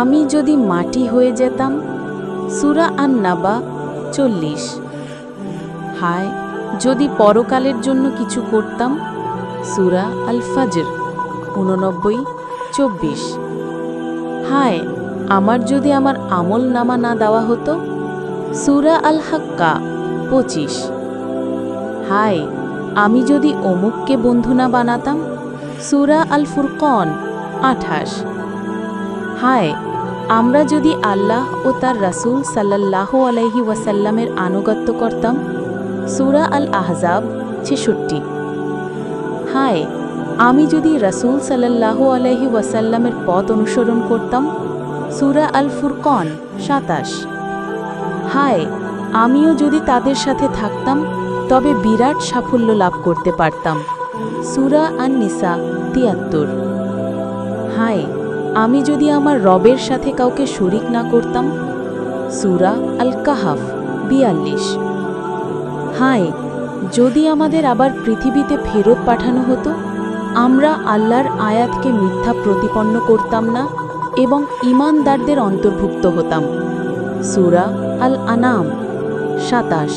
আমি যদি মাটি হয়ে যেতাম, সুরা আন নাবা চল্লিশ। হায়, যদি পরকালের জন্য কিছু করতাম, সুরা আল ফাজর উননব্বই, চব্বিশ। হায়, আমার যদি আমার আমল নামা না দেওয়া হতো, সুরা আল হাক্কা পঁচিশ। হায়, আমি যদি অমুককে বন্ধু না বানাতাম, সুরা আল ফুরকন আঠাশ। হায়। আমরা যদি আল্লাহ ও তার রাসূল সাল্লাহ আলাইহি ওয়াসাল্লামের আনুগত্য করতাম, সুরা আল আহজাব ছেষট্টি। হায়, আমি যদি রাসূল সাল্লাহ আলাইহি ওয়াসাল্লামের পথ অনুসরণ করতাম, সুরা আল ফুরকন সাতাশ। হায়, আমিও যদি তাদের সাথে থাকতাম, তবে বিরাট সাফল্য লাভ করতে পারতাম। সুরা আন নিসা তিয়াত্তর। হায় আমি যদি আমার রবের সাথে কাউকে শরিক না করতাম? সুরা আল কাহাফ বিয়াল্লিশ। হায়, যদি আমাদের আবার পৃথিবীতে ফেরত পাঠানো হতো, আমরা আল্লাহর আয়াতকে মিথ্যা প্রতিপন্ন করতাম না এবং ইমানদারদের অন্তর্ভুক্ত হতাম। সুরা আল আনাম সাতাশ।